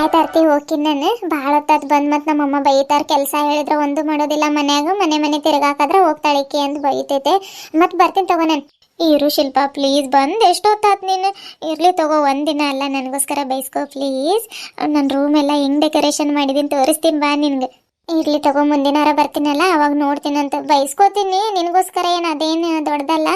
ಆಯ್ತು ತರ್ತಿ ಹೋಗ್ತೀನಿ ನಾನು. ಭಾಳ ಹೊತ್ತದ್ ಬಂದ್ ಮತ್ತೆ ನಮ್ಮಮ್ಮ ಬೈತಾರ, ಕೆಲಸ ಹೇಳಿದ್ರೆ ಒಂದು ಮಾಡೋದಿಲ್ಲ ಮನ್ಯಾಗ, ಮನೆ ಮನೆ ತಿರ್ಗಾಕಂದ್ರೆ ಹೋಗ್ತಾಳಿಕೆ ಅಂತ ಬೈತೈತೆ. ಮತ್ತೆ ಬರ್ತೀನಿ ತಗೋ ನಾನು. ಇರು ಶಿಲ್ಪ ಪ್ಲೀಸ್ ಬಂದು. ಎಷ್ಟೊತ್ತಾತ್ ನೀನು? ಇರ್ಲಿ ತಗೋ ಒಂದಿನ ಅಲ್ಲ, ನನಗೋಸ್ಕರ ಬೈಸ್ಕೋ ಪ್ಲೀಸ್ ರೂಮ್ ಎಲ್ಲ ಹೆಂಗ್ ಡೆಕೋರೇಷನ್ ಮಾಡಿದೀನಿ ತೋರಿಸ್ತೀನಿ ಬಾ ನಿನ್ಗೆ. ಇರ್ಲಿ ತಗೋ ಮುಂದಿನಾರ ಬರ್ತೀನಲ್ಲ, ಅವಾಗ ನೋಡ್ತೀನಂತ ಬಯಸ್ಕೋತೀನಿ ನಿನಗೋಸ್ಕರ ಏನು ಅದೇನು ದೊಡ್ಡದಲ್ಲ.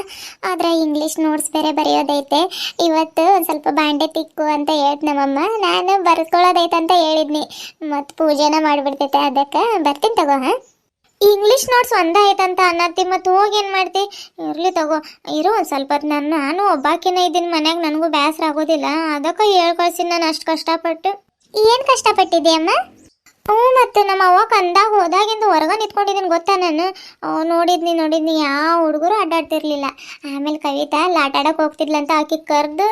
ಆದ್ರೆ ಇಂಗ್ಲೀಷ್ ನೋಟ್ಸ್ ಬೇರೆ ಬರೆಯೋದೈತೆ. ಇವತ್ತು ಒಂದು ಸ್ವಲ್ಪ ಬಾಂಡೆ ತಿಕ್ಕು ಅಂತ ಹೇಳ್ ನಮ್ಮಮ್ಮ. ನಾನು ಬರ್ಕೊಳ್ಳೋದೈತೆ ಅಂತ ಹೇಳಿದ್ನಿ. ಮತ್ತು ಪೂಜೆನ ಮಾಡಿಬಿಡ್ತೈತೆ, ಅದಕ್ಕೆ ಬರ್ತೀನಿ ತಗೋ, ಹಾಂ? ಇಂಗ್ಲೀಷ್ ನೋಟ್ಸ್ ಒಂದಾಯ್ತಂತ ಅನ್ನತ್ತಿ, ಮತ್ತು ಹೋಗಿ ಏನು ಮಾಡ್ತಿ? ಇರ್ಲಿ ತಗೋ. ಇರು, ಒಂದು ಸ್ವಲ್ಪ ನಾನು ನಾನು ಒಬ್ಬಾಕಿನ ಇದ್ದೀನಿ, ಮನ್ಯಾಗ ನನಗೂ ಬೇಸರ ಆಗೋದಿಲ್ಲ. ಅದಕ್ಕೆ ಹೇಳ್ಕೊಳ್ಸಿ ನಾನು ಅಷ್ಟು ಕಷ್ಟಪಟ್ಟು. ಏನು ಕಷ್ಟಪಟ್ಟಿದ್ದೆ ಅಮ್ಮ ಹ್ಞೂ, ಮತ್ತೆ ನಮ್ಮ ಅವ್ವ ಕಂದಾಗ ಹೋದಾಗಿಂದ ಹೊರಗೆ ನಿಂತ್ಕೊಂಡಿದ್ದೀನಿ ಗೊತ್ತಾ ನಾನು? ನೋಡಿದ್ನಿ ನೋಡಿದ್ನಿ. ಯಾವ ಹುಡುಗರು ಅಡ್ಡಾಡ್ತಿರ್ಲಿಲ್ಲ. ಆಮೇಲೆ ಕವಿತಾ ಲಾಟಾಡಕ್ಕೆ ಹೋಗ್ತಿದ್ಲಂತ ಆಕಿ ಕರೆದು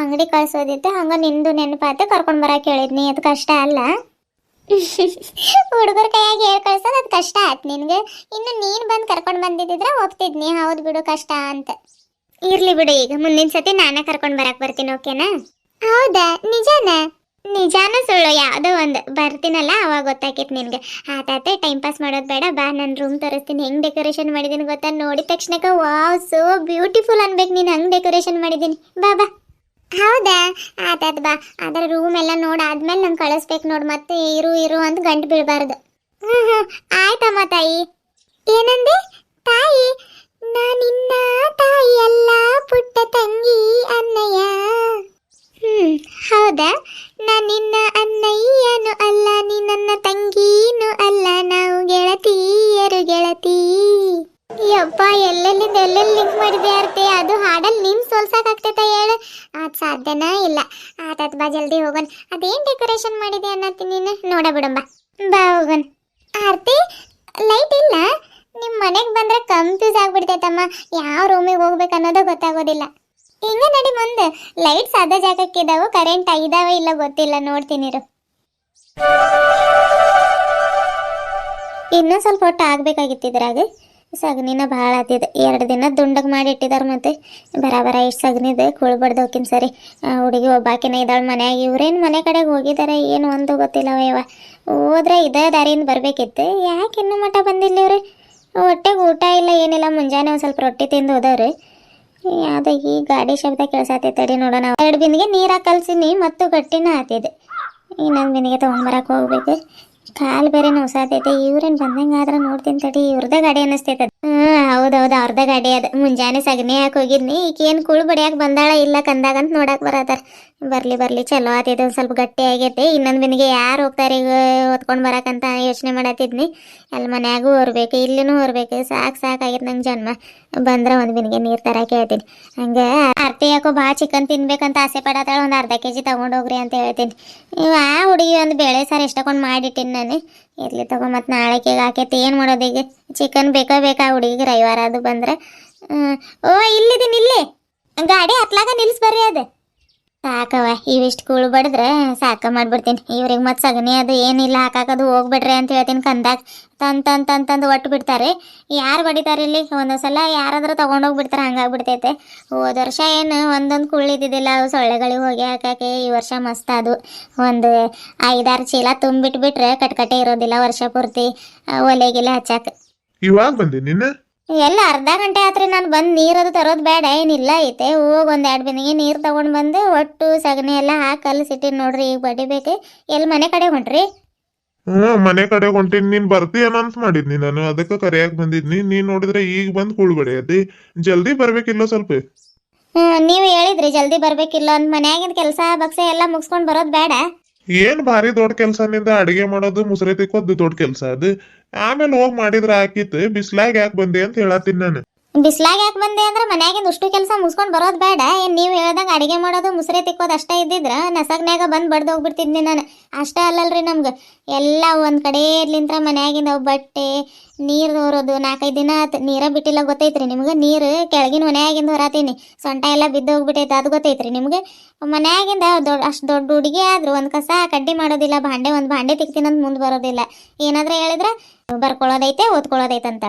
ಅಂಗಡಿ ಕಳ್ಸೋದಿತ್ತು. ಹಂಗೆ ನಿಂದು ನೆನಪಾತೆ ಕರ್ಕೊಂಡು ಬರಕ್ಕೆ ಹೇಳಿದ್ನಿ. ಅದು ಕಷ್ಟ ಅಲ್ಲ. ಹುಡುಗರ ಕೈಯಾಗಿ ಹೇಳಿ ಕಳ್ಸೋದು ಅದು ಕಷ್ಟ ಆಯ್ತು ನಿನಗೆ. ಇನ್ನು ನೀನು ಬಂದು ಕರ್ಕೊಂಡು ಬಂದಿದ್ದಿದ್ರೆ ಹೋಗ್ತಿದ್ನಿ. ಹೌದು ಬಿಡು, ಕಷ್ಟ ಅಂತ. ಇರಲಿ ಬಿಡು ಈಗ. ಮುಂದಿನ ಸತಿ ನಾನೇ ಕರ್ಕೊಂಡು ಬರಕ್ಕೆ ಬರ್ತೀನಿ, ಓಕೆನಾ? ಹೌದಾ? ನಿಜನಾ? ನಿಜಾನ ಸುಳ್ಳು, ಯಾವುದೋ ಒಂದು. ಬರ್ತೀನಲ್ಲ, ಅವಾಗ ಗೊತ್ತಾಕೈತೆ ನಿನಗೆ. ಆತಾತೆ ಟೈಮ್ ಪಾಸ್ ಮಾಡೋದು ಬೇಡ, ಬಾ ನನ್ನ ರೂಮ್ ತೋರಿಸ್ತೀನಿ. ಹೆಂಗೆ ಡೆಕೋರೇಷನ್ ಮಾಡಿದ್ದೀನಿ ಗೊತ್ತಾ? ನೋಡಿದ ತಕ್ಷಣಕ್ಕೆ ವಾವ್ ಸೋ ಬ್ಯೂಟಿಫುಲ್ ಅನ್ಬೇಕು ನೀನು. ಹಂಗೆ ಡೆಕೋರೇಷನ್ ಮಾಡಿದ್ದೀನಿ ಬಾ ಬಾ. ಹೌದಾ? ಆತಾತ್ ಬಾ. ಅದರ ರೂಮ್ ಎಲ್ಲ ನೋಡಾದ್ಮೇಲೆ ನಂಗೆ ಕಳಿಸ್ಬೇಕು ನೋಡು. ಮತ್ತೆ ಇರು ಇರು ಅಂತ ಗಂಟು ಬೀಳಬಾರ್ದು. ಹ್ಞೂ ಹ್ಞೂ ಆಯ್ತಮ್ಮ ತಾಯಿ ಏನಂದೆ? ತಾಯಿ? ನಾನಿನ್ನ ತಾಯಿ ಎಲ್ಲ ಪುಟ್ಟ ತಂಗಿ ಅನ್ನಯ್ಯ ಹೌದಾ? ನಾನು ನಿನ್ನ ಅನ್ನಯ್ಯನು ಅಲ್ಲ, ನೀ ನನ್ನ ತಂಗೀನು ಅಲ್ಲ, ನಾವು ಗೆಳತಿಯರು ಗೆಳತಿ. ಯಪ್ಪ, ಎಲ್ಲೆಲ್ಲಿಂದ ಎಲ್ಲೆಲ್ಲಿ ಲಿಂಕ್ ಮಾಡಿದೆ ಅರ್ತೆ? ಅದು ಹಾಡಲ್ಲಿ ನಿಮ್ ಸೋಲ್ಸಾಕಾಗ್ತೈತ ಹೇಳು. ಅದು ಸಾಧ್ಯನಾ? ಇಲ್ಲ. ತತ್ ಬಾ ಜಲ್ದಿ ಹೋಗೋಣ. ಅದೇನ್ ಡೆಕೋರೇಷನ್ ಮಾಡಿದೆ ಅನ್ನತ್ತಿ ನೀನು? ನೋಡ ಬಿಡಂಬ. ಬಾ ಹೋಗೋಣ. ಆರ್ತಿ ಲೈಟ್ ಇಲ್ಲ. ನಿಮ್ಮ ಮನೆಗೆ ಬಂದ್ರೆ ಕನ್ಫ್ಯೂಸ್ ಆಗ್ಬಿಡ್ತೈತಮ್ಮ. ಯಾವ ರೂಮಿಗೆ ಹೋಗ್ಬೇಕು ಅನ್ನೋದು ಗೊತ್ತಾಗೋದಿಲ್ಲ. ಹಿಂಗ ನಡಿ ಮುಂದೆ. ಲೈಟ್ಸ್ ಅದ ಜಾಗಕ್ಕೆ ಇದಾವೋ ಕರೆಂಟ್ ಇದಾವ ಇಲ್ಲ ಗೊತ್ತಿಲ್ಲ, ನೋಡ್ತೀನಿ ಇನ್ನೂ ಸ್ವಲ್ಪ ಹೊಟ್ಟು ಆಗ್ಬೇಕಾಗಿತ್ತು ಇದ್ರಾಗ. ಸಗಣಿನ ಭಾಳ ಆತಿದೆ ಎರಡು ದಿನ ದುಂಡಗೆ ಮಾಡಿ ಇಟ್ಟಿದಾರೆ ಮತ್ತೆ. ಬರಾಬರ ಇಷ್ಟು ಕುಳ್ಬಾರ್ದು ಕುಳ್ಬಡ್ದೋಕಿನ್ ಸರಿ. ಹುಡುಗಿ ಒಬ್ಬಾಕಿನ ಇದ್ದಾಳೆ ಮನ್ಯಾಗ. ಇವ್ರೇನು ಮನೆ ಕಡೆಗೆ ಹೋಗಿದ್ದಾರೆ ಏನು ಒಂದು ಗೊತ್ತಿಲ್ಲ ಯವ್ವ ಹೋದ್ರೆ ಇದೇ ದಾರಿಯಿಂದ ಬರಬೇಕಿತ್ತು. ಯಾಕೆ ಇನ್ನೂ ಮಠ ಬಂದಿಲ್ಲ ಇವ್ರಿ? ಹೊಟ್ಟೆಗೆ ಊಟ ಇಲ್ಲ, ಏನಿಲ್ಲ. ಮುಂಜಾನೆ ಒಂದು ಸ್ವಲ್ಪ ರೊಟ್ಟಿ ತಿಂದು ಹೋದವ್ರು. ಯಾವ್ದು ಈ ಗಾಡಿ ಶಬ್ದ ಕೇಳ್ಸತೈತಡಿ ನೋಡೋಣ. ಎರಡು ಬಿಂದಿಗೆ ನೀರಾಗ ಕಲ್ಸಿನಿ, ಮತ್ತು ಗಟ್ಟಿನ ಆತಿದೆ. ಇನ್ನೊಂದು ಬಿಂದಿಗೆ ತೊಗೊಂಬರಕ್ಕೆ ಹೋಗ್ಬೇಕು. ಕಾಲು ಬೇರೆ ನೋಸಾತೈತೆ ಇವ್ರೇನು ಬಂದಂಗೆ ಆದ್ರೆ ನೋಡ್ತೀನಿ ತಡಿ. ಇವ್ರದ ಗಾಡಿ ಅನ್ನಿಸ್ತೈತೆ. ಹೌದೌದು ಅವ್ರದ ಗಾಡಿ ಅದು. ಮುಂಜಾನೆ ಸಗಣಿ ಹಾಕಿ ಹೋಗಿದ್ನಿ. ಈಕೇನು ಕುಳು ಬಡಿಯಾಕ ಬಂದಾಳ ಇಲ್ಲ ಕಂದಾಗ ಅಂತ ನೋಡಕ್ಕೆ ಬರತ್ತಾರ. ಬರ್ಲಿ ಬರ್ಲಿ, ಚಲೋ ಆತ ಸ್ವಲ್ಪ ಗಟ್ಟಿ ಆಗೈತೆ. ಇನ್ನೊಂದು ಬಿನಿಗೆ ಯಾರು ಹೋಗ್ತಾರೆ ಈಗ ಹೊತ್ಕೊಂಡು ಬರಕಂತ ಯೋಚನೆ ಮಾಡತ್ತಿದ್ನಿ. ಅಲ್ಲಿ ಮನ್ಯಾಗೂ ಹೊರ್ಬೇಕು, ಇಲ್ಲಿನೂ ಹೊರ್ಬೇಕು. ಸಾಕು ಸಾಕಾಗಿತ್ತು ನಂಗೆ ಜನ್ಮ. ಬಂದ್ರೆ ಒಂದು ಬಿನಿಗೆ ನೀರು ತರಕ್ಕೆ ಹೇಳ್ತೀನಿ ಹಂಗೆ ಅರ್ತಿ ಯಾಕೋ ಭಾಳ ಚಿಕನ್ ತಿನ್ಬೇಕಂತ ಆಸೆ ಪಡತ್ತಾಳ ಒಂದು ಅರ್ಧ ಕೆ ಜಿ ತೊಗೊಂಡೋಗ್ರಿ ಅಂತ ಹೇಳ್ತೀನಿ. ಆ ಹುಡುಗಿ ಒಂದು ಬೇಳೆ ಸಾರು ಎಷ್ಟೊಂದು ಮಾಡಿಟ್ಟಿನಿ ನಾನು. ಇರ್ಲಿ ತಗೋ, ಮತ್ತು ನಾಳೆಗೆ ಹಾಕೈತಿ, ಏನು ಮಾಡೋದು ಈಗ? ಚಿಕನ್ ಬೇಕಾ ಬೇಕಾ? ಹುಡುಗಿಗೆ ರವಿವಾರ ಅದು ಬಂದ್ರೆ. ಓ, ಇಲ್ಲಿದ್ದೀನಿ, ಇಲ್ಲಿ. ಗಾಡಿ ಹತ್ಲಾಗ ನಿಲ್ಸ್ ಬರ್ರಿ ಅದು. ಸಾಕವ ಇವಿಷ್ಟು ಕೂಳು ಬಡಿದ್ರೆ ಸಾಕ ಮಾಡ್ಬಿಡ್ತೀನಿ. ಇವ್ರಿಗೆ ಮತ್ತೆ ಸಗಣಿ ಅದು ಏನಿಲ್ಲ ಹಾಕಾಕದು ಹೋಗ್ಬಿಡ್ರಿ ಅಂತ ಹೇಳ್ತೀನಿ ಕಂದಾಗ. ತಂದ್ ತನ್ ತಂದ್ ಒಟ್ಟು ಬಿಡ್ತಾರೆ. ಯಾರು ಬಡಿತಾರೆ ಇಲ್ಲಿ? ಒಂದೊಂದು ಸಲ ಯಾರಾದ್ರೂ ತೊಗೊಂಡೋಗ್ಬಿಡ್ತಾರೆ ಹಂಗಾಗ್ಬಿಡ್ತೈತೆ. ಹೋದ ವರ್ಷ ಏನು ಒಂದೊಂದು ಕುಳ್ಳಿದ್ದಿದ್ದಿಲ್ಲ ಅವು ಸೊಳ್ಳೆಗಳಿಗೆ ಹೋಗಿ ಹಾಕಕ್ಕೆ ಈ ವರ್ಷ ಮಸ್ತ್ ಅದು. ಒಂದು ಐದಾರು ಚೀಲ ತುಂಬಿಟ್ಬಿಟ್ರೆ ಕಟ್ಕಟೆ ಇರೋದಿಲ್ಲ ವರ್ಷ ಪೂರ್ತಿ ಒಲೆಗಿಲ್ಲ ಹಚ್ಚಾಕ. ಇವಾಗ ಬಂದೆ ನೀನು ಎಲ್ಲ ಅರ್ಧ ಗಂಟೆ ಆತ್ರಿ ನಾನು ಬಂದು ನೀರದು ತರೋದು ಬೇಡ ಏನಿಲ್ಲ ಐತೆ. ಹೋಗಿ ಒಂದು ಎರಡು ಬಿಂದಿಗೆ ನೀರು ತಗೊಂಡು ಬಂದು ಒಟ್ಟು ಸಗಣಿ ಎಲ್ಲ ಹಾಕಿ ಸಿಟಿ ನೋಡ್ರಿ ಈಗ ಬಡಿಬೇಕು ಎಲ್ಲಿ ಮನೆ ಕಡೆ ಹೊಂಟ್ರಿ? ಹ್ಞೂ ಮನೆ ಕಡೆ ಹೊಂಟೀನಿ. ನೀನ್ ಬರ್ತೀಯನ ಅಂತ ಮಾಡಿದ್ನಿ ನಾನು. ಅದಕ್ಕೆ ಕರೆಯಾಗಿ ಬಂದಿದ್ನಿ. ನೀನ್ ನೋಡಿದ್ರೆ ಈಗ ಬಂದು ಬಂದ್ ಕುಳ್ಬಡಿಯತಿ ಜಲ್ದಿ ಬರ್ಬೇಕಿಲ್ಲ ಸ್ವಲ್ಪ. ಹ್ಞೂ ನೀವು ಹೇಳಿದ್ರಿ ಜಲ್ದಿ ಬರಬೇಕಿಲ್ಲ. ಅಂತ ಮನ್ಯಾಗಿನ ಕೆಲಸ ಬಕ್ಸೆ ಎಲ್ಲ ಮುಗಿಸ್ಕೊಂಡು ಬರೋದು ಬೇಡ. ಏನ್ ಭಾರಿ ದೊಡ್ಡ ಕೆಲ್ಸ ನಿಂದ ಅಡಿಗೆ ಮಾಡೋದು, ಮುಸ್ರೆ ತಿಕ್ಕೋದು ದೊಡ್ಡ ಕೆಲ್ಸ ಅದು. ಆಮೇಲೆ ಹೋಗಿ ಮಾಡಿದ್ರ ಆಕಿತ್ತು ಬಿಸ್ಲಾಗ ಯಾಕೆ ಬಂದೆ ಅಂತ ಹೇಳತ್ತೀನಿ ನಾನು. ಬಿಸ್ಲಾಗ ಯಾಕೆ ಬಂದೆ ಅಂದ್ರೆ ಮನ್ಯಾಗಿಂದ ಇಷ್ಟು ಕೆಲಸ ಮುಗಿಸ್ಕೊಂಡು ಬರೋದು ಬೇಡ. ಏನು ನೀವು ಹೇಳ್ದಂಗೆ ಅಡಿಗೆ ಮಾಡೋದು ಮುಸ್ರೆ ತಿಕ್ಕೋದು ಅಷ್ಟೇ ಇದ್ದಿದ್ರೆ ನಸಗ್ನ್ಯಾಗ ಬಂದು ಬಡ್ದು ಹೋಗ್ಬಿಡ್ತಿದ್ನಿ ನಾನು. ಅಷ್ಟೇ ಅಲ್ಲಲ್ರಿ ನಮ್ಗೆ. ಎಲ್ಲ ಒಂದು ಕಡೆ ಇರ್ಲಿಂತ್ರ ಮನ್ಯಾಗಿಂದ ಬಟ್ಟೆ, ನೀರು ಹೊರೋದು ನಾಲ್ಕೈದು ದಿನ ಆತು. ನೀರ ಬಿಟ್ಟಿಲ್ಲ ಗೊತ್ತೈತ್ರಿ ನಿಮ್ಗೆ. ನೀರು ಕೆಳಗಿನ ಮನ್ಯಾಗಿಂದ ಹೊರತೀನಿ. ಸೊಂಟ ಎಲ್ಲ ಬಿದ್ದು ಹೋಗ್ಬಿಟ್ಟೈತೆ ಅದು ಗೊತ್ತೈತ್ರಿ ನಿಮ್ಗೆ. ಮನ್ಯಾಗಿಂದ ದೊಡ್ಡ ಅಷ್ಟು ದೊಡ್ಡ ಹುಡುಗಿ ಆದ್ರು ಒಂದು ಕಸ ಕಡ್ಡಿ ಮಾಡೋದಿಲ್ಲ, ಭಾಂಡೆ ಒಂದು ಭಾಂಡೆ ತಿಕ್ತೀನಂತ ಮುಂದೆ ಬರೋದಿಲ್ಲ. ಏನಾದರೂ ಹೇಳಿದ್ರೆ ಬರ್ಕೊಳ್ಳೋದೈತೆ ಓದ್ಕೊಳ್ಳೋದೈತೆ ಅಂತ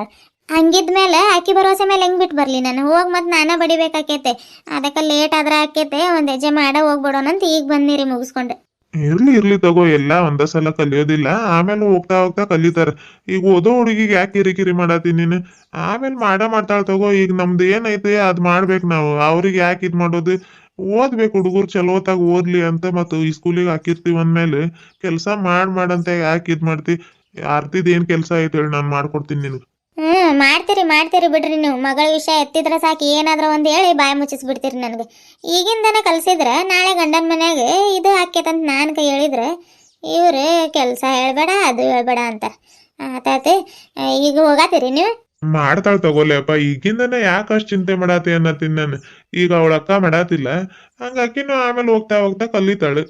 ಹಂಗಿದ್ಮೇಲೆ ಆಕಿ ಭರವಸೆ ಮೇಲೆ ಹೆಂಗ್ ಬಿಟ್ಟು ಬರ್ಲಿ ನಾನು? ಹೋಗಿ ಮತ್ತೆ ನಾನ ಬಡಿಬೇಕಾಕೈತೆ. ಅದಕ್ಕೆ ಲೇಟ್ ಆದ್ರೆ ಆಕೈತೆ, ಒಂದ್ ಹೆಜ್ಜೆ ಮಾಡ ಹೋಗ್ಬಿಡೋಣ ಅಂತ ಈಗ ಬಂದಿರಿ ಮುಗಿಸ್ಕೊಂಡೆ. ಇರ್ಲಿ ಇರ್ಲಿ ತಗೋ, ಎಲ್ಲ ಒಂದ ಸಲ ಕಲಿಯೋದಿಲ್ಲ. ಆಮೇಲೆ ಹೋಗ್ತಾ ಹೋಗ್ತಾ ಕಲಿತಾರ. ಈಗ ಓದೋ ಹುಡುಗಿಗೆ ಯಾಕೆ ಕಿರಿಕಿರಿ ಮಾಡತ್ತೀನಿ ನೀನು? ಆಮೇಲೆ ಮಾಡ ಮಾಡ್ತಾಳ ತಗೋ, ಈಗ ನಮ್ದು ಏನೈತೆ ಅದ್ ಮಾಡ್ಬೇಕು ನಾವು. ಅವ್ರಿಗೆ ಯಾಕೆ ಇದ್ ಮಾಡೋದು? ಓದ್ಬೇಕು ಹುಡುಗರು ಚಲೋತಾಗ ಓದ್ಲಿ ಅಂತ ಮತ್ತು ಈ ಸ್ಕೂಲಿಗೆ ಹಾಕಿರ್ತೀವಿ ಅಂದ್ಮೇಲೆ ಕೆಲಸ ಮಾಡ್ ಮಾಡಂತ ಯಾಕೆ ಇದ್ ಮಾಡ್ತಿ? ಅರ್ತಿದ್ ಏನ್ ಕೆಲಸ ಐತೆ ಹೇಳಿ ನಾನು ಮಾಡ್ಕೊಡ್ತೀನಿ ನಿನಗೆ. ಹ್ಮ್ ಮಾಡ್ತೀರಿ ಮಾಡ್ತೀರಿ ಬಿಡ್ರಿ ನೀವು. ಮಗಳ ವಿಷಯ ಎತ್ತಿದ್ರೆ ಸಾಕು ಏನಾದ್ರೂ ಒಂದು ಹೇಳಿ ಬಾಯಿ ಮುಚ್ಚಿಸ್ಬಿಡ್ತೀರಿ ನನಗೆ. ಈಗಿಂದನೇ ಕಲಿಸಿದ್ರೆ ನಾಳೆ ಗಂಡನ ಮನ್ಯಾಗ ಇದು ಹಾಕ್ಯತಂತ ನಾನು ಕೈ ಹೇಳಿದ್ರೆ ಇವ್ರು ಕೆಲಸ ಹೇಳ್ಬೇಡ ಅದು ಹೇಳ್ಬೇಡ ಅಂತ. ಆತಾತ ಈಗ ಹೋಗಾತೀರಿ ನೀವು? ಮಾಡ್ತಾಳ ತಗೋಲೆಪ್ಪ ಈಗಿಂದನೇ ಯಾಕೆ ಅಷ್ಟು ಚಿಂತೆ ಮಾಡಾತಿ ಅನ್ನತ್ತೀನಿ ನಾನು. ಈಗ ಅವಳ ಅಕ್ಕ ಮಾಡಾತಿಲ್ಲ. ಹಂಗಾಕಿನೂ ಆಮೇಲೆ ಹೋಗ್ತಾ ಹೋಗ್ತಾ ಕಲಿತಾಳು.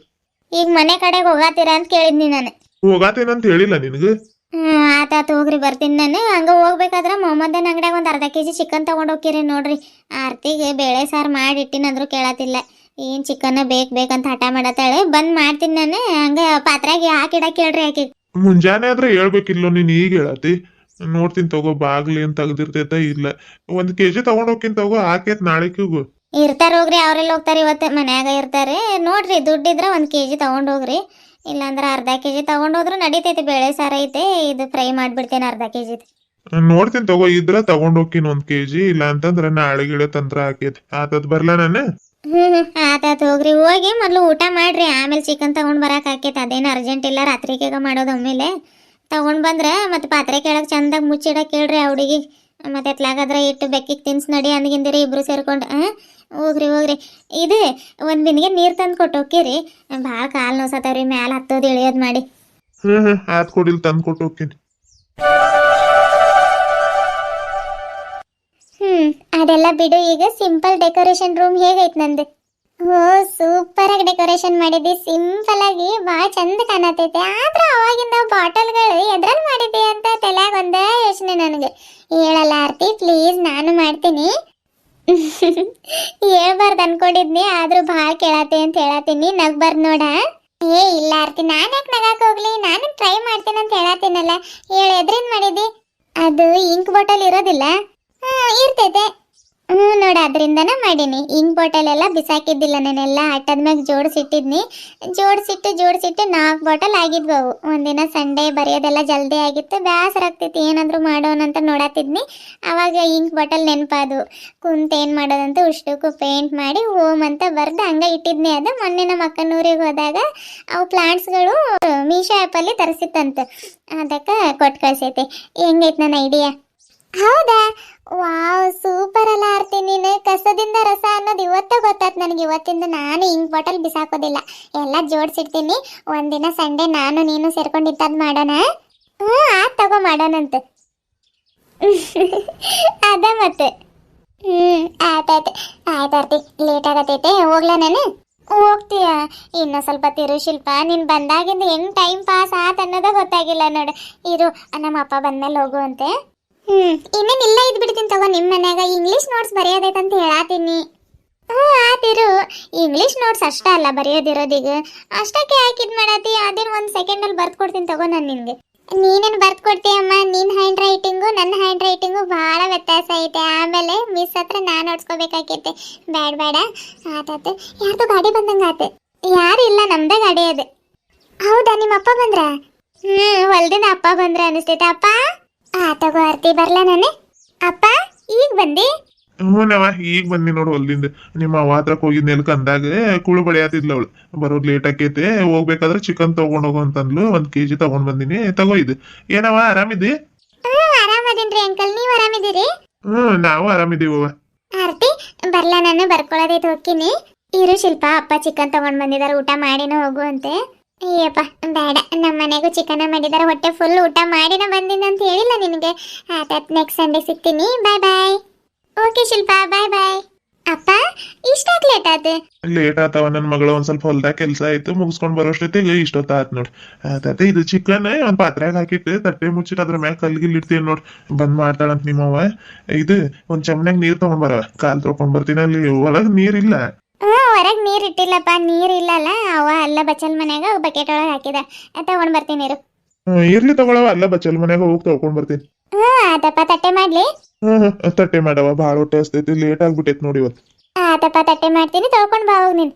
ಈಗ ಮನೆ ಕಡೆಗೆ ಹೋಗಾತೀರ ಅಂತ ಕೇಳಿದ್ನಿ ನಾನು. ಹೋಗಾತೇನಂತ ಹೇಳಿಲ್ಲ ನಿನಗೆ? ಹ್ಮ್ ಆತಾತು ಹೋಗ್ರಿ ಬರ್ತೀನಿ ನಾನು. ಹಂಗೆ ಹೋಗ್ಬೇಕಾದ್ರೆ ಮೊಹಮ್ಮದನ್ ಅಂಗಡಿಯಾಗ ಒಂದು ಅರ್ಧ ಕೆಜಿ ಚಿಕನ್ ತಗೊಂಡ್ ನೋಡ್ರಿ. ಆರ್ತಿಗೆ ಬೇಳೆ ಸಾರು ಮಾಡಿ ಇಟ್ಟಿನಂದ್ರು ಕೇಳತ್ತಿಲ್ಲ. ಏನ್ ಚಿಕನ್ ಬೇಕು ಬೇಕಂತ ಹಠ ಮಾಡತ್ತಾಳೆ. ಬಂದು ಮಾಡ್ತೀನಿ ನಾನು. ಹಂಗೆ ಪಾತ್ರೆಗೆ ಹಾಕಿಡ ಕೇಳ್ರಿ ಆಕಿ. ಮುಂಜಾನೆ ಆದ್ರೆ ಹೇಳ್ಬೇಕಿಲ್ಲ ನೀನು ಈಗ ಹೇಳತಿ? ನೋಡ್ತೀನಿ ತಗೋ ಬಾಗ್ಲಿ ಅಂತ ತೆಗ್ದಿರ್ತೈತ ಇಲ್ಲ. ಒಂದ್ ಕೆಜಿ ತಗೊಂಡ್ ಹೋಗ್ತೀನಿ ತಗೋ ಹಾಕೈತೆ ನಾಳೆಕಿಗೂ ಇರ್ತಾರ ಹೋಗ್ರಿ ಅವ್ರೆಲ್ಲ ಹೋಗ್ತಾರೆ ಇವತ್ತು ಮನ್ಯಾಗ ಇರ್ತಾರೆ. ನೋಡ್ರಿ ದುಡ್ಡಿದ್ರ ಒಂದ್ ಕೆಜಿ ತಗೊಂಡ್ ಹೋಗ್ರಿ. ಇಲ್ಲಾಂದ್ರ ಅರ್ಧ ಕೆಜಿ ಜಿ ಹೋದ್ರು ನಡೀತೈತಿ ಬೇಳೆ ಸಾರು ಐತೆ ಇದು ಫ್ರೈ ಮಾಡ್ಬಿಡ್ತೇನೆ ಅರ್ಧ ಕೆಜಿ. ನೋಡ್ತೀನಿ ತಗೋ ಇದ್ರ ತಗೊಂಡ್ ಹೋಗ್ತೀನಿ ಒಂದ್ ಕೆಜಿ ಇಲ್ಲ ಅಂತಂದ್ರೆ ನಾಳೆ ಗಿಡ ತಂತ್ರ ಹಾಕೈತಿ. ಆತದ್ ಬರ್ಲಾ ನಾನು? ಹ್ಮ್ ಹ್ಮ್ ಆತಾತ್ ಹೋಗ್ರಿ ಹೋಗಿ ಮೊದ್ಲು ಊಟ ಮಾಡ್ರಿ ಆಮೇಲೆ ಚಿಕನ್ ತಗೊಂಡ್ ಬರಕ್ ಹಾಕೈತಿ. ಅದೇನು ಅರ್ಜೆಂಟ್ ಇಲ್ಲ ರಾತ್ರಿಗೆಗ ಮಾಡೋದು ಒಮ್ಮೆಲೆ. ತಗೊಂಡ್ ಬಂದ್ರೆ ಮತ್ತೆ ಪಾತ್ರೆ ಕೇಳಕ್ಕೆ ಚಂದಾಗ ಮುಚ್ಚಿಡಕ್ ಕೇಳ್ರಿ ಅವಡಿಗೆ ಮತ್ತೆ ಎತ್ಲಾಗದ್ರ ಇಟ್ಟು ಬೆಕ್ಕಿಗೆ ತಿನ್ಸ್ ನಡಿ ಅಂದ್ಗಿಂದಿರಿ ಇಬ್ರು ಸೇರ್ಕೊಂಡು ಹೋಗ್ರಿ ಹೋಗ್ರಿ. ಇದು ಒಂದ್ ಬಿನ್ಗೆ ನೀರ್ ತಂದು ಕೊಟ್ಟು ಹೋಗ್ತೀರಿ ಭಾಳ ಕಾಲ್ ನೋಸತ್ತವ್ರಿ ಮ್ಯಾಲ ಹತ್ತೋದು ಇಳಿಯೋದು ಮಾಡಿ. ಆತ್ ಕೊಡಿಲ್ ತಂದು ಕೊಟ್ಟು ಹೋಗ್ತೀನಿ ಅದೆಲ್ಲ ಬಿಡು ಈಗ. ಸಿಂಪಲ್ ಡೆಕೋರೇಷನ್ ರೂಮ್ ಹೇಗೈತ್ ನಂದು? ಓ ಸೂಪರ್ ಆಗಿ ಡೆಕೋರೇಷನ್ ಮಾಡಿದ್ದಿ ಸಿಂಪಲ್ ಆಗಿ ಭಾಳ ಚಂದ ಕಾಣತೈತೆ. ಆದ್ರ ಅವಾಗಿಂದ ಬಾಟಲ್ಗಳು ಎದ್ರಲ್ಲಿ ಮಾಡಿದ್ದಿ ಅಂತ ತಲೆಯಾಗ ಒಂದೇ ಯೋಚನೆ ನನಗೆ. ಹೇಳಲ್ಲ ಆರ್ತಿ ಪ್ಲೀಸ್ ನಾನು ಮಾಡ್ತೀನಿ. ಹೇಳ್ಬಾರ್ದು ಅನ್ಕೊಂಡಿದ್ನಿ ಆದ್ರೂ ಭಾಳ ಕೇಳತ್ತೆ ಅಂತ ಹೇಳತ್ತೀನಿ. ನಗ್ಬಾರ್ದು ನೋಡ. ಏ ಇಲ್ಲ ಆರ್ತಿ ನಾನು ಯಾಕೆ ನಗಾಕ್ ಹೋಗ್ಲಿ? ನಾನು ಟ್ರೈ ಮಾಡ್ತೀನಿ ಅಂತ ಹೇಳತ್ತೀನಲ್ಲ. ಹೇಳು ಎದ್ರಿಂದ ಮಾಡಿದ್ದಿ? ಅದು ಇಂಕ್ ಬಾಟಲ್ ಇರೋದಿಲ್ಲ. ಹಾ, ಇರ್ತೈತೆ. ಹ್ಞೂ ನೋಡ, ಅದರಿಂದನೇ ಮಾಡೀನಿ. ಇಂಕ್ ಬಾಟಲ್ ಎಲ್ಲ ಬಿಸಾಕಿದ್ದಿಲ್ಲ ನಾನೆಲ್ಲ. ಆಟದ ಮ್ಯಾಗ ಜೋಡಿಸಿಟ್ಟಿದ್ನಿ. ಜೋಡಿಸಿಟ್ಟು ಜೋಡಿಸಿಟ್ಟು ನಾಲ್ಕು ಬಾಟಲ್ ಆಗಿದ್ವು ಒಂದಿನ ಸಂಡೇ ಬರೆಯೋದೆಲ್ಲ ಜಲ್ದಿ ಆಗಿತ್ತು. ಬೇಸರ ಏನಾದರೂ ಮಾಡೋಣ ಅಂತ ನೋಡತ್ತಿದ್ನಿ. ಆವಾಗ ಇಂಕ್ ಬಾಟಲ್ ನೆನಪಾದು ಕುಂತ ಏನು ಮಾಡೋದಂತ ಉಷ್ಟಕ್ಕೂ ಪೇಂಟ್ ಮಾಡಿ ಓಮ್ ಅಂತ ಬರೆದು ಹಂಗೆ ಇಟ್ಟಿದ್ನಿ ಅದು. ಮೊನ್ನೆ ನಮ್ಮ ಅಕ್ಕನೂರಿಗೆ ಹೋದಾಗ ಅವು ಪ್ಲಾಂಟ್ಸ್ಗಳು ಮೀಶೋ ಆ್ಯಪಲ್ಲಿ ತರಿಸಿತ್ತಂತೆ. ಅದಕ್ಕೆ ಕೊಟ್ಟು ಕಳ್ಸೈತೆ. ಹೆಂಗೈತೆ ನನ್ನ ಐಡಿಯಾ ಹೌದಾ? ವಾವ್ ಸೂಪರ್ ಅಲ್ಲ ಆರ್ತಿ. ನೀನು ಕಸದಿಂದ ರಸ ಅನ್ನೋದು ಇವತ್ತೇ ಗೊತ್ತಾಯ್ತು ನನಗೆ. ಇವತ್ತಿಂದ ನಾನು ಹಿಂಗೆ ಬಾಟಲ್ ಬಿಸಾಕೋದಿಲ್ಲ. ಎಲ್ಲ ಜೋಡಿಸಿಡ್ತೀನಿ. ಒಂದಿನ ಸಂಡೇ ನಾನು ನೀನು ಸೇರ್ಕೊಂಡು ಮಾಡೋಣ. ಹ್ಞೂ ಆ ತಗೋ ಮಾಡೋಣಂತೆ. ಅದ ಮತ್ತೆ. ಹ್ಞೂ ಆಯ್ತಾಯ್ತು ಆಯ್ತು. ಆರ್ತಿ ಲೇಟ್ ಆಗತೈತೆ. ಹೋಗ್ಲಾ ನಾನು? ಹೋಗ್ತೀಯ? ಇನ್ನು ಸ್ವಲ್ಪ ತಿರು ಶಿಲ್ಪ ನೀನು ಬಂದಾಗಿಂದ ಹೆಂಗ್ ಟೈಮ್ ಪಾಸ್ ಆತ ಅನ್ನೋದೇ ಗೊತ್ತಾಗಿಲ್ಲ ನೋಡು. ಇರು, ನಮ್ಮ ಅಪ್ಪ ಬಂದ್ಮೇಲೆ ಹೋಗುವಂತೆ. ಹ್ಮ್. ಇನ್ನೇನ್ ಇಲ್ಲ ಇದ್ ಬಿಡ್ತೀನಿ ತಗೋ ನಿಮ್ ಮನ್ಯಾಗ. ಇಂಗ್ಲಿಷ್ ನೋಟ್ಸ್ ಬರೆಯೋದೈತೆ ಅಂತ ಹೇಳಾತೀನಿ. ಹ್ಞೂ, ಆತಿರು. ಇಂಗ್ಲಿಷ್ ನೋಟ್ಸ್ ಅಷ್ಟ ಅಲ್ಲ ಬರೆಯೋದಿರೋದೀಗ ಅಷ್ಟಕ್ಕೆ ಯಾಕೆ ಇದ್ ಮಾಡತಿ? ಅದೇನ್ ಒಂದ್ ಸೆಕೆಂಡ್ ಅಲ್ಲಿ ಬರ್ದ್ ಕೊಡ್ತೀನಿ ತಗೋ ನಾನು ನಿನ್ಗೆ. ನೀನೇನ್ ಬರ್ದ್ ಕೊಡ್ತೀಯಮ್ಮ ನಿನ್ ಹ್ಯಾಂಡ್ ರೈಟಿಂಗು ನನ್ನ ಹ್ಯಾಂಡ್ ರೈಟಿಂಗು ಬಹಳ ವ್ಯತ್ಯಾಸ ಐತೆ. ಆಮೇಲೆ ಮಿಸ್ ಹತ್ರ ನಾನು ಓಡಿಸ್ಕೋಬೇಕಾಕೈತೆ. ಬ್ಯಾಡ್ ಬೇಡ ಆತಾತು. ಯಾರ್ದು ಗಾಡಿ ಬಂದಂಗ ಆತ. ಯಾರು ಇಲ್ಲ ನಮ್ಮದೇ ಗಾಡಿ ಅದು. ಹೌದಾ? ನಿಮ್ಮ ಅಪ್ಪ ಬಂದ್ರ? ಹ್ಮ್, ಹೊಲ್ದಿನ ಅಪ್ಪ ಬಂದ್ರ ಅನಿಸ್ತೈತೆ. ಅಪ್ಪ? ಆ ತಗೋ ಆರ್ತಿ ಬರ್ಲಾ ನಾನು? ಅಪ್ಪ ಈಗ ಬಂದಿ? ಹ್ಞೂನವ ಈಗ ಬಂದಿ ನೋಡು ಅಲ್ಲಿಂದ ನಿಮ್ಮ ಅವ್ವ ಹತ್ರಕ್ ಹೋಗಿದ್ ನೆಲ್ಕ ಅಂದಾಗ ಕುಳು ಬಡಿಯಾತಿದ್ಲ ಅವಳು. ಬರೋದ್ ಲೇಟ್ ಆಕೈತೆ ಹೋಗ್ಬೇಕಾದ್ರೆ ಚಿಕನ್ ತಗೊಂಡ್ ಹೋಗು ಅಂತಂದ್ಲು ಒಂದ್ ಕೆಜಿ ತಗೊಂಡ್ ಬಂದಿನಿ ತಗೋ ಇದು. ಏನವ ಆರಾಮಿದ್ದಿ? ಹ್ಮ್ ಆರಾಮದೇನ್ರಿ ಅಂಕಲ್ ನೀವು ಆರಾಮಿದ್ದೀರಿ? ಹ್ಮ್ ನಾವು ಆರಾಮಿದೀವವ್ವ ಆರ್ತಿ ಬರ್ಲಾ ನಾನು ಬರ್ಕೊಳ್ಳೋದೈತೆ ಹೋಗ್ತೀನಿ. ಇರು ಶಿಲ್ಪ ಅಪ್ಪ ಚಿಕನ್ ತಗೊಂಡ್ ಬಂದಿದಾರೆ ಊಟ ಮಾಡಿನ ಹೋಗುವಂತೆ ಅಯ್ಯಪ್ಪ, ಬೇಡ. ನಮ್ಮ ಮನೆಗೂ ಚಿಕನ್ ಮಾಡಿದಾರೆ, ಹೊಟ್ಟೆ ಫುಲ್ ಊಟ ಮಾಡಿನ ಬಂದಿನ ಅಂತ ಹೇಳಿಲ್ಲ ನಿನಗೆ. ಆತಾತ್ ನೆಕ್ಸ್ಟ್ ಸಂಡೇ ಸಿಗ್ತೀನಿ. ಬಾಯ್ ಬಾಯ್ ಓಕೆ ಶಿಲ್ಪ ಬಾಯ್ ಬಾಯ್ ಅಪ್ಪ ಇಷ್ಟಾಗ್ ಲೇಟ್ ಆತ ಲೇಟ್ ಆತವ ನನ್ನ ಮಗಳು ಒಂದ್ ಸ್ವಲ್ಪ ಹೊಲ್ದಾಗ ಕೆಲಸ ಆಯ್ತು, ಮುಗಿಸ್ಕೊಂಡ್ ಬರೋಷ್ಟೊತ್ತಿಗೆ ಇಷ್ಟೊತ್ತ ಆತ್ ನೋಡ್. ತತೆ ಇದು ಚಿಕನ್, ಒಂದ್ ಪಾತ್ರೆಗೆ ಹಾಕಿಟ್ಟು ತಟ್ಟೆ ಮುಚ್ಚಿಟ್ಟು ಅದ್ರ ಮ್ಯಾಗ ಕಲ್ಗಿಲ್ ಇಡ್ತೀನಿ ನೋಡ್. ಬಂದ್ ಮಾಡ್ತಾಳಂತ ನಿಮ್ಮವ್ವ. ಇದು, ಒಂದ್ ಚಮ್ನ್ಯಾಗ ನೀರ್ ತಗೊಂಡ್ ಬರವ ಕಾಲ್ ತೊಳ್ಕೊಂಡ್ ಬರ್ತೀನಿ ಅಲ್ಲಿ, ಒಳಗ್ ನೀರ್ ಇಲ್ಲ ಹೊರಗೆ ನೀರು ಇಟ್ಟಿಲ್ಲಪ್ಪ ನೀರು ಇಲ್ಲಲ್ಲ ಅವ ಅಲ್ಲ ಬಚ್ಚಲ್ ಮನ್ಯಾಗ ಬಕೆಟ್ ಒಳಗೆ ಹಾಕಿದ. ತಗೊಂಡ್ ಬರ್ತೀನಿ ನೀರು ಹ್ಮ್, ಇರ್ಲಿ ತಗೊಳವ ಅಲ್ಲ ಬಚ್ಚಲ್ ಮನ್ಯಾಗ ಹೋಗಿ ತಗೊಂಡ್ ಬರ್ತೀನಿ. ಹಾ ಆತಪ್ಪ ತಟ್ಟೆ ಮಾಡ್ಲಿ. ಹ್ಮ್ ಹ್ಮ್, ತಟ್ಟೆ ಮಾಡವ ಭಾಳ ಹೊಟ್ಟೆ ಹಸ್ತೈತಿ ಲೇಟ್ ಆಗ್ಬಿಟ್ಟೈತಿ ನೋಡಿ ಇವತ್ತು ಆತಪ್ಪ ತಟ್ಟೆ ಮಾಡ್ತೀನಿ ತಗೊಂಡ್ ಬಾ ಹೋಗ್ ನೀನು.